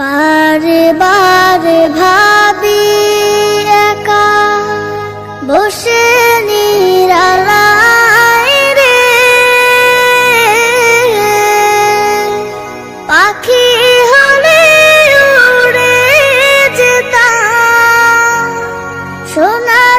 বারে বারে ভাবি একা বসে নিরালায় রে। পাখি হলে উড়ে যেতাম সোনার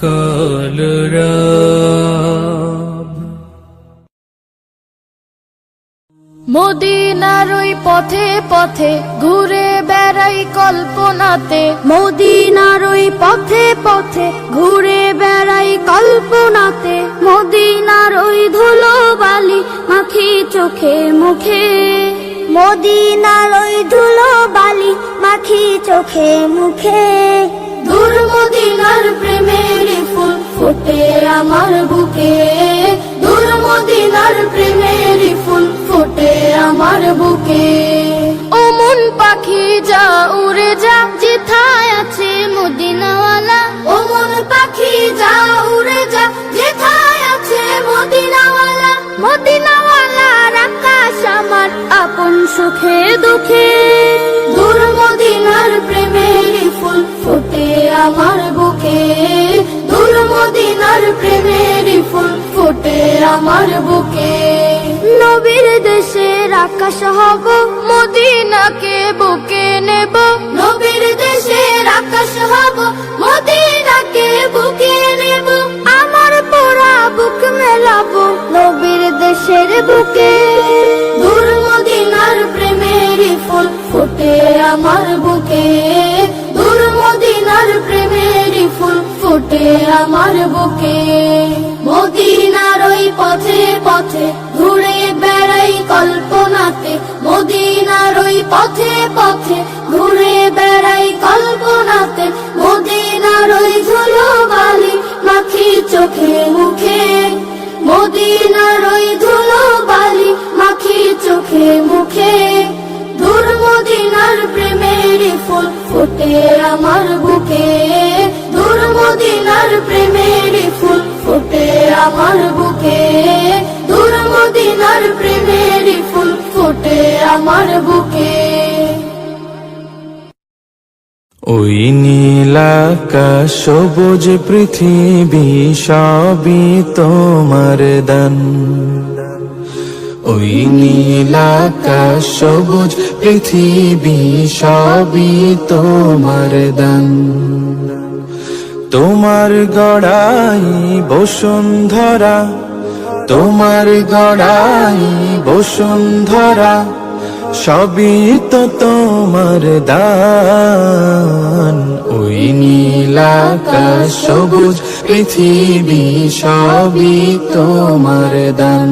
কলরব মদিনার ওই পথে পথে ঘুরে বেড়াই কল্পনাতে। মদিনার ওই পথে পথে ঘুরে বেড়াই কল্পনাতে। মদিনার ওই ধুলো বালি মাখি চোখে মুখে। মদিনার ওই ধুলো বালি মাখি চোখে মুখে। দূর মদিনার প্রেমের ফুল ফোটে আমার বুকে। দূর মদিনার প্রেমের ফুল ফোটে আমার বুকে। ও মন পাখি, যা উড়ে যা, যেথায় আছে মদিনাওয়ালা। ও মন পাখি, যা উড়ে যা, যেথায় আছে মদিনাওয়ালা। মদিনাওয়ালার আকাশ আমার আপন সুখে দুঃখে। দূর মদিনার প্রেমের ফুল ফোটে আমার বুকে। দূর মদিনার প্রেমের ফুল ফোটে আমার বুকে। নবীর দেশের আকাশ হব, মদিনাকে বুকে নেব। নবীর দেশের আকাশ হব, মদিনাকে বুকে নেব। আমার পোড়া বুক মেলাবো নবীর দেশের বুকে। দূর মদিনার প্রেমের ফুল ফুটে আমার বুকে। ফুটে আমার বুকে। মদিনার ওই পথে পথে ঘুরে বেড়াই কল্পনাতে। মদিনার ওই পথে পথে ঘুরে বেড়াই কল্পনাতে। মদিনার ওই ধুলো বালি মাখি চোখে মুখে। মদিনার ওই ধুলো বালি মাখি চোখে মুখে। দূর মদিনার প্রেমের ফুল ফুটে আমার বুকে। আমার বুকে, দূর মদিনার প্রেমের ফুল ফুটে আমার বুকে। ওই নীলাকাশ সবুজ পৃথিবী, সবই তোমার দান। ওই নীলাকাশ সবুজ পৃথিবী, সবই তোমার দান। তোমার গড়াই বসুন্ধরা, তোমার গড়াই বসুন্ধরা, সবই তো তোমার দান। ওই নীলাকাশ সবুজ পৃথিবী, সবই তোমার দান।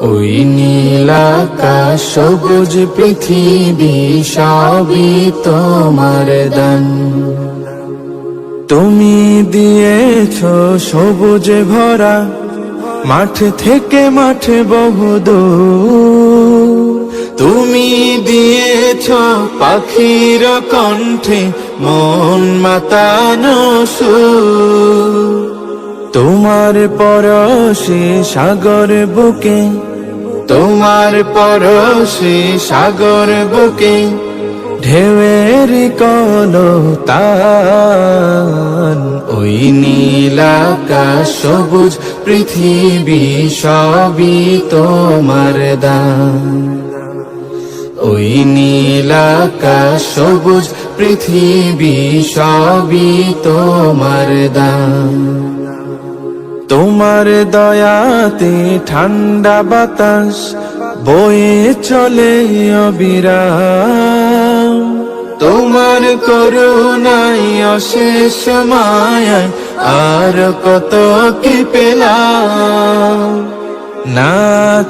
ওই নীলাকাশ সবুজ পৃথিবী, সবই তোমার দান। তুমি দিয়েছ সবুজ ভরা মাঠ থেকে মাঠে বহুদূর তুমি দিয়েছ পাখির কণ্ঠে মন মাতানো তোমার পরশে সাগর বুকে, তোমার পরশে সাগর বুকে ঢেউয়ের কলো তান ওই নীলাকাশ সবুজ পৃথিবী সবই তোমার দান। ওই নীলাকাশ সবুজ পৃথিবী সবই তোমার দান। তোমার দয়াতে ঠান্ডা বাতাস, বয়ে চলে অবিরাম। তোমার করুণাই অশেষ মায়ায় আর কত কি পেলাম? না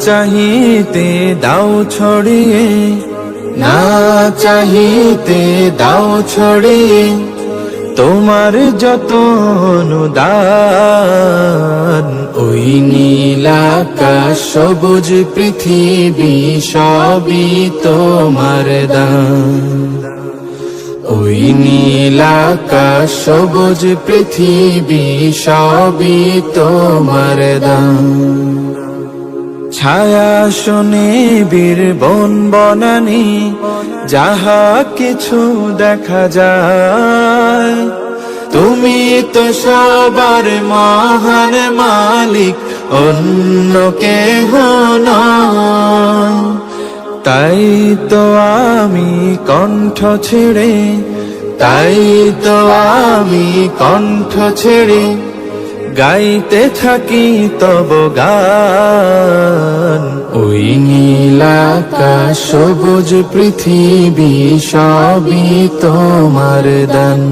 চাহিতে দাও ছড়িয়ে, না চাহিতে দাও ছড়িয়ে তোমার যত অনুদান, ওই নীলাকাশ সবুজ পৃথিবী, সবই তোমার দান। ওই নীলাকাশ সবুজ পৃথিবী, সবই তোমার দান। ছায়া শোনে বীর বন বনানি, যাহা কিছু দেখা যায়। তুমি তো সবার মহান মালিক, অন্য কেহ নয়। তাই তো আমি কণ্ঠ ছেড়ে তাই তো আমি কণ্ঠ ছেড়ে গাইতে থাকি তব গান। ওই নীলাকাশ সবুজ পৃথিবী, সবই তোমার দান।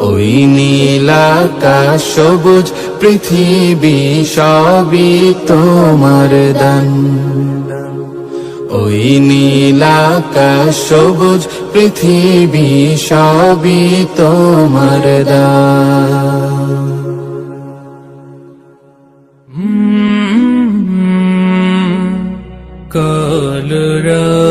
ওই নীলাকাশ সবুজ পৃথিবী, সবই তোমার দান। ওই নীলাকাশ সবুজ পৃথিবী সবই তোমার দান। কলরব